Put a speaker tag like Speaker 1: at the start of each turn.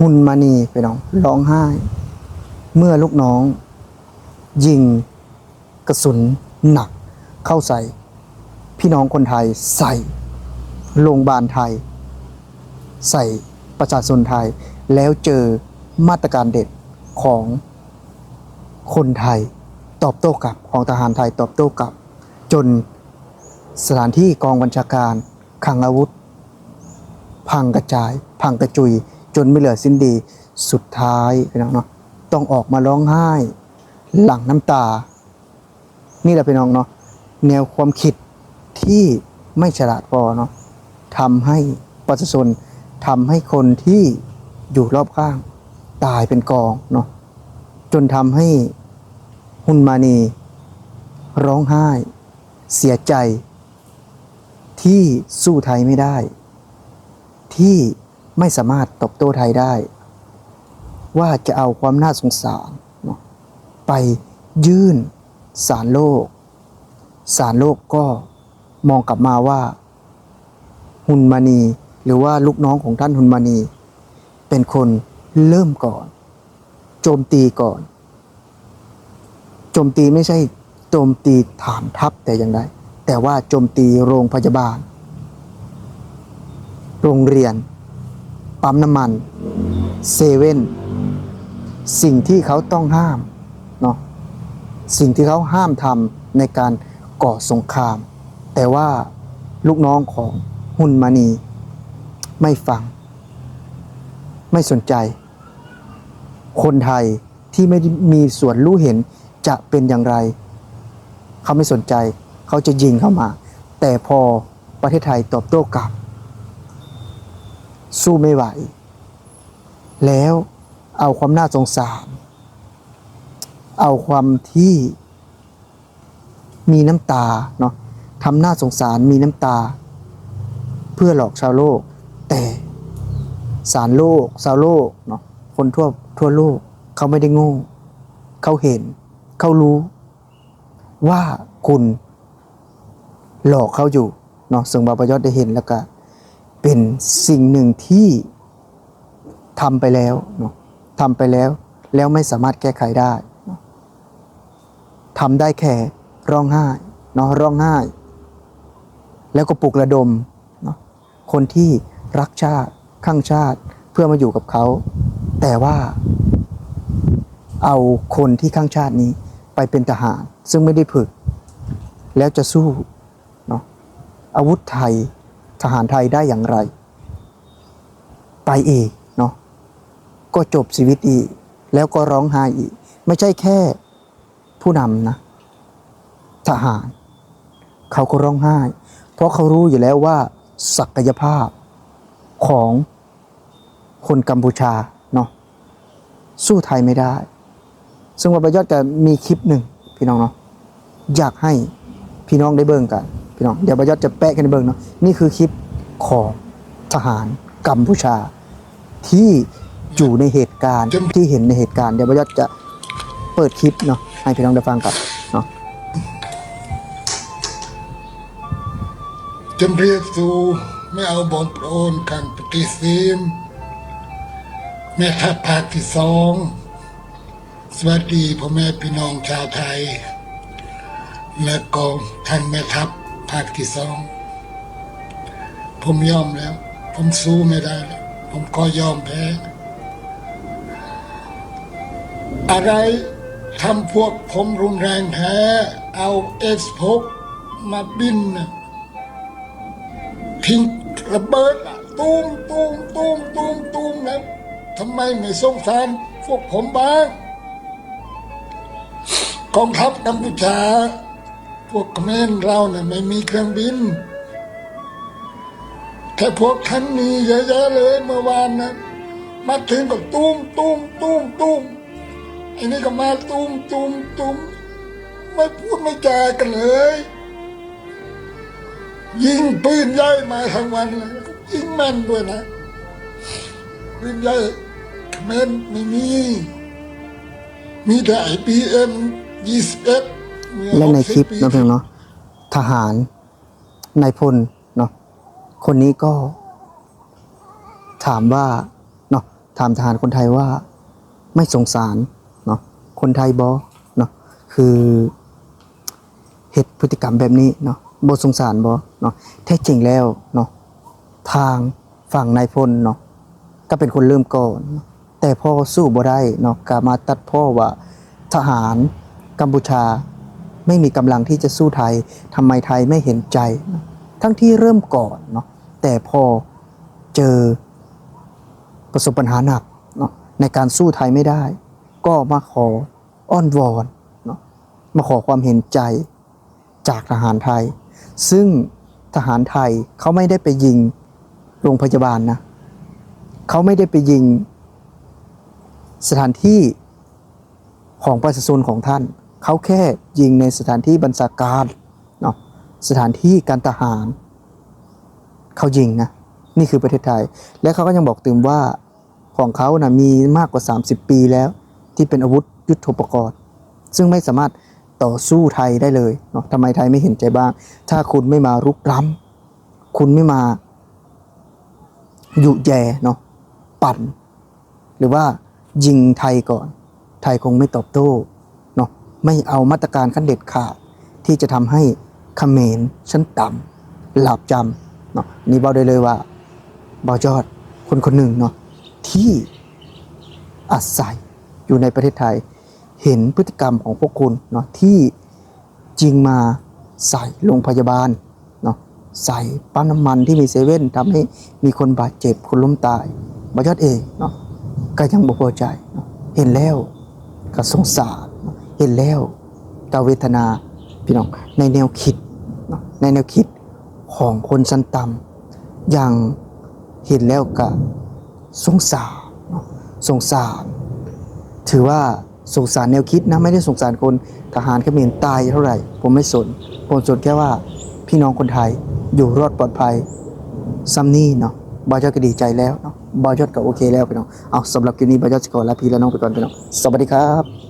Speaker 1: หุนมานีไปน้องร้องไห้ เมื่อลูกน้อง ยิงกระสุนหนัก เข้าใส่ พี่น้องคนไทยใส่โรงพยาบาลไทย ใส่ประชาชนไทย แล้วเจอมาตรการเด็ดของคนไทยตอบโต้กลับของทหารไทยตอบโต้กลับ จนสถานที่กองบัญชาการคลังอาวุธ พังกระจาย พังกระจุย จนไม่เหลือสิ้นดีสุดท้ายพี่น้องเนาะต้องออกมาร้องไห้ หลั่งน้ำตา นี่แหละพี่น้องเนาะแนวความคิดที่ไม่ฉลาดพอเนาะทำให้ประชาชนทำให้คนที่อยู่รอบข้าง ตายเป็นกองเนาะจนทำให้ฮุนมานี ร้องไห้ เสียใจ ที่สู้ไทยไม่ได้ ที่ ไม่สามารถตอบโต้ไทยได้ ว่าจะเอาความน่าสงสารไปยื่นศาลโลกศาลโลกก็มองกลับมาว่าฮุนมานีหรือว่าลูกน้องของท่านฮุนมานี เป็นคนเริ่มก่อน โจมตีก่อน โจมตีไม่ใช่โจมตีฐานทัพแต่อย่างใดแต่ว่าโจมตีโรงพยาบาล โรงเรียน ปั๊มน้ำมันเซเว่นสิ่งที่เขาต้องห้ามเนาะสิ่งที่เขาห้ามทำในการก่อสงคราม แต่ว่าลูกน้องของฮุนมานี ไม่ฟัง ไม่สนใจ คนไทยที่ไม่มีส่วนรู้เห็นจะเป็นอย่างไร เขาไม่สนใจ เขาจะยิงเข้ามา แต่พอประเทศไทยตอบโต้กลับ สู้ไม่ไหว แล้วเอาความน่าสงสาร เอาความที่มีน้ำตาเนาะทำหน้าสงสารมีน้ำตา เพื่อหลอกชาวโลก แต่สารโลกชาวโลกเนาะคนทั่วทั่วโลกเขาไม่ได้โง่เขาเห็น เขารู้ ว่าคุณหลอกเขาอยู่เนาะซึ่งบาปยอดได้เห็นแล้วก็ เป็นสิ่งหนึ่งที่ทำไปแล้วเนาะทำไปแล้ว แล้วไม่สามารถแก้ไขได้ทำได้แค่ร้องไห้เนาะร้องไห้ แล้วก็ปลุกระดมเนาะคนที่รักชาติข้างชาติเพื่อมาอยู่กับเขา แต่ว่าเอาคนที่ข้างชาตินี้ไปเป็นทหาร ซึ่งไม่ได้ฝึก แล้วจะสู้เนาะอาวุธไทย ทหารไทยได้อย่างไร ไปอีกเนาะก็จบชีวิตอีก แล้วก็ร้องไห้อีก ไม่ใช่แค่ผู้นำนะ ทหาร เขาก็ร้องไห้ เพราะเขารู้อยู่แล้วว่า ศักยภาพของคนกัมพูชาเนาะสู้ไทยไม่ได้ ซึ่งว่าประยอดจะมีคลิปหนึ่งพี่น้องเนาะอยากให้พี่น้องได้เบิ่งกัน พี่น้องเดี๋ยวประยอดจะแปะกันในเบิ่งเนาะนี่คือคลิปของทหารกัมพูชา ที่อยู่ในเหตุการณ์ที่เห็นในเหตุการณ์เดี๋ยวประยอดจะเปิดคลิปเนาะให้พี่น้องได้ฟังกันเนาะ
Speaker 2: จำเรียกสู่ไม่เอาบอลโปรนกันปฏิเสธแม่ทัพภาคที่สอง สวัสดีพ่อแม่พี่น้องชาวไทย และกองท่านแม่ทัพภาคที่สอง ผมยอมแล้ว ผมสู้ไม่ได้แล้วผมก็ยอมแพ้ อะไรทำพวกผมรุนแรงแท้ เอาเอสพกมาบินนะทิ้งระเบิดตูมตูมตูมตูมตูมนะทำไมไม่สงสารพวกผมบ้างกองทัพกัมพูชา วกเขมรเราเนะ่ะไม่มีเครื่องบิน แต่พวกท่านมีเยอะแยะเลยเมื่อวานนะมาถึงก็ตูมตูมตูมตูมไอ้นี่ก็มาตูมตูมตูมไม่พูดไม่จากันเลย ยิงปืนใหญ่มาทั้งวันเลยยิงแม่นด้วยนะปืนใหญ่เขมรไม่มีมีแต่ไอพีเอ็มยี่สิบเอ็ด
Speaker 1: และในคลิปนะเพียงเนาะทหารนายพลเนาะคนนี้ก็ ถามว่าเนาะถามทหารคนไทยว่าไม่สงสารเนาะคนไทยบอเนาะคือเหตุพฤติกรรมแบบนี้เนาะบสงสารบอเนาะแท้จริงแล้วเนาะทางฝั่งนายพลเนาะก็เป็นคนเริ่มก่อน แต่พ่อสู้บ่ได้เนาะก็มาตัดพ่อว่าทหารกัมพูชา ไม่มีกำลังที่จะสู้ไทยทำไมไทยไม่เห็นใจ ทั้งที่เริ่มก่อนเนาะแต่พอเจอประสบปัญหาหนักเนาะในการสู้ไทยไม่ได้ ก็มาขออ้อนวอนเนาะมาขอความเห็นใจจากทหารไทย ซึ่งทหารไทยเขาไม่ได้ไปยิงโรงพยาบาลนะเขาไม่ได้ไปยิงสถานที่ของประชาชนของท่าน เขาแค่ยิงในสถานที่บัญชาการเนาะสถานที่การทหารเขายิงนะนี่คือประเทศไทย และเขาก็ยังบอกเติมว่าของเขานะมีมากกว่า 30 ปีแล้ว ที่เป็นอาวุธยุทโธปกรณ์ ซึ่งไม่สามารถต่อสู้ไทยได้เลยเนาะทำไมไทยไม่เห็นใจบ้าง ถ้าคุณไม่มารุกล้ำคุณไม่มายุแย่เนาะปั่น หรือว่ายิงไทยก่อน ไทยคงไม่ตอบโต้ ไม่เอามาตรการขั้นเด็ดขาดที่จะทำให้เขมรชั้นต่ำหลับจำเนาะนี่บอกได้เลยว่าบอยอดคนคนหนึ่งเนาะที่อาศัยอยู่ในประเทศไทย เห็นพฤติกรรมของพวกคุณเนาะที่จริงมาใส่โรงพยาบาลเนาะใส่ปั๊มน้ำมันที่มีเซเว่นทำให้มีคนบาดเจ็บคนล้มตายบอยอดเองเนาะก็ยังบ่พอใจเห็นแล้วก็สงสาร เห็นแล้วก็เวทนาพี่น้องในแนวคิดในแนวคิดของคนชั้นต่ำอย่างเห็นแล้วก็สงสารสงสาร ถือว่าสงสารแนวคิดนะไม่ได้สงสารคนทหารเขมรตายเท่าไหร่ ผมไม่สนผมสนแค่ว่าพี่น้องคนไทยอยู่รอดปลอดภัยซัมนี่เนาะบอยอดก็ดีใจแล้วเนาะบอยอดก็โอเคแล้วพี่น้องเอาสำหรับคลิปนี้บอยอดจะขอลาพี่และน้องไปก่อนพี่น้องสวัสดีครับ